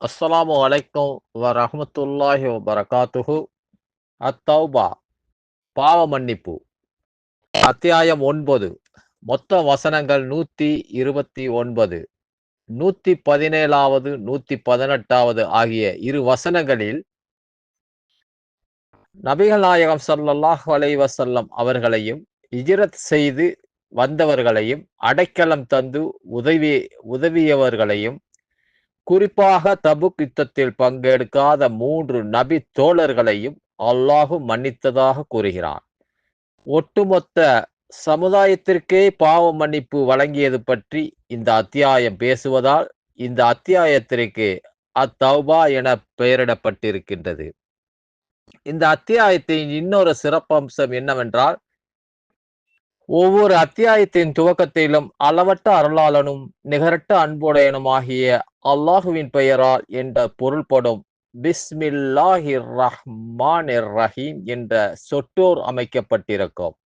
அஸ்ஸலாமு அலைக்கும் வரஹ்மத்துல்லாஹி வரகாத்துஹு அத்தௌபா பாவ மன்னிப்பு. அத்தியாயம் ஒன்பது. மொத்த வசனங்கள் நூத்தி இருபத்தி ஒன்பது. நூத்தி பதினேழாவது நூத்தி பதினெட்டாவது ஆகிய இரு வசனங்களில் நபிகள் நாயகம் ஸல்லல்லாஹு அலைஹி அவர்களையும் இஜிரத் செய்து வந்தவர்களையும் அடைக்கலம் தந்து உதவி உதவியவர்களையும் குறிப்பாக தபுக் யுத்தத்தில் பங்கெடுக்காத மூன்று நபி தோழர்களையும் அல்லாஹு மன்னித்ததாக கூறுகிறான். ஒட்டுமொத்த சமுதாயத்திற்கே பாவ மன்னிப்பு வழங்கியது பற்றி இந்த அத்தியாயம் பேசுவதால் இந்த அத்தியாயத்திற்கு அத்தௌபா என பெயரிடப்பட்டிருக்கின்றது. இந்த அத்தியாயத்தின் இன்னொரு சிறப்பம்சம் என்னவென்றால் ஒவ்வொரு அத்தியாயத்தின் துவக்கத்திலும் அளவற்ற அருளாளனும் நிகரட்ட அன்புடையனும் ஆகிய அல்லாஹுவின் பெயரால் என்ற பொருள்படும் பிஸ்மில்லாஹிர் ரஹ்மான் ரஹீம் என்ற சொற்றோர் அமைக்கப்பட்டிருக்கும்.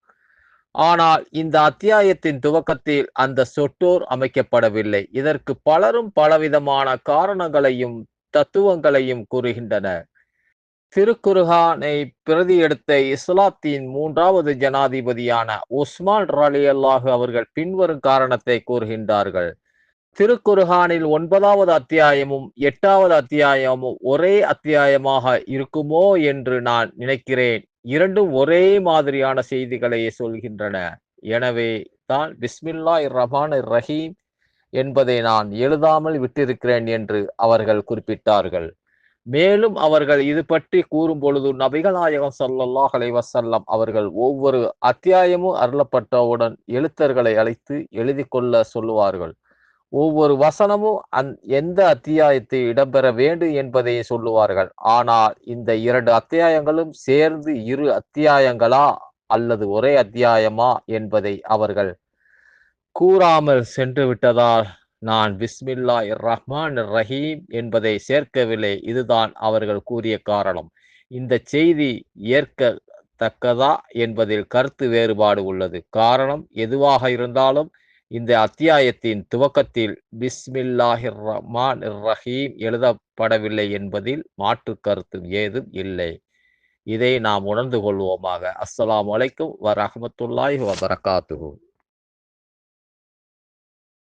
ஆனால் இந்த அத்தியாயத்தின் துவக்கத்தில் அந்த சொற்றோர் அமைக்கப்படவில்லை. இதற்கு பலரும் பலவிதமான காரணங்களையும் தத்துவங்களையும் கூறுகின்றனர். திருக்குர்ஹானை பிரதி எடுத்த இஸ்லாத்தின் மூன்றாவது ஜனாதிபதியான உஸ்மான் ரலி அல்லாஹு அவர்கள் பின்வரும் காரணத்தை கூறுகின்றார்கள். திருக்குர்ஹானில் ஒன்பதாவது அத்தியாயமும் எட்டாவது அத்தியாயமும் ஒரே அத்தியாயமாக இருக்குமோ என்று நான் நினைக்கிறேன். இரண்டும் ஒரே மாதிரியான செய்திகளையே சொல்கின்றன. எனவே தான் பிஸ்மில்லா ரஹான் ரஹீம் என்பதை நான் எழுதாமல் விட்டிருக்கிறேன் என்று அவர்கள் குறிப்பிட்டார்கள். மேலும் அவர்கள் இது பற்றி கூறும் பொழுது நபிகள் நாயகம் சல்லாஹ் அலைவசல்லம் அவர்கள் ஒவ்வொரு அத்தியாயமும் அருளப்பட்டவுடன் எழுத்தர்களை அழைத்து எழுதி கொள்ள சொல்லுவார்கள். ஒவ்வொரு வசனமும் அந் எந்த அத்தியாயத்தை இடம்பெற வேண்டும் என்பதை சொல்லுவார்கள். ஆனால் இந்த இரண்டு அத்தியாயங்களும் சேர்ந்து இரு அத்தியாயங்களா அல்லது ஒரே அத்தியாயமா என்பதை அவர்கள் கூறாமல் சென்று விட்டதால் நான் பிஸ்மில்லா ரஹ்மான் ரஹீம் என்பதை சேர்க்கவில்லை. இதுதான் அவர்கள் கூறிய காரணம். இந்த செய்தி ஏற்கத்தக்கதா என்பதில் கருத்து வேறுபாடு உள்ளது. காரணம் எதுவாக இருந்தாலும் இந்த அத்தியாயத்தின் துவக்கத்தில் பிஸ்மில்லாஹிர் ரஹ்மான் ரஹீம் எழுதப்படவில்லை என்பதில் மாற்று கருத்து ஏதும் இல்லை. இதை நாம் உணர்ந்து கொள்வோமாக. அஸ்லாம் வலைக்கும் வரமத்துல்லாஹி வபரகாத்துகும்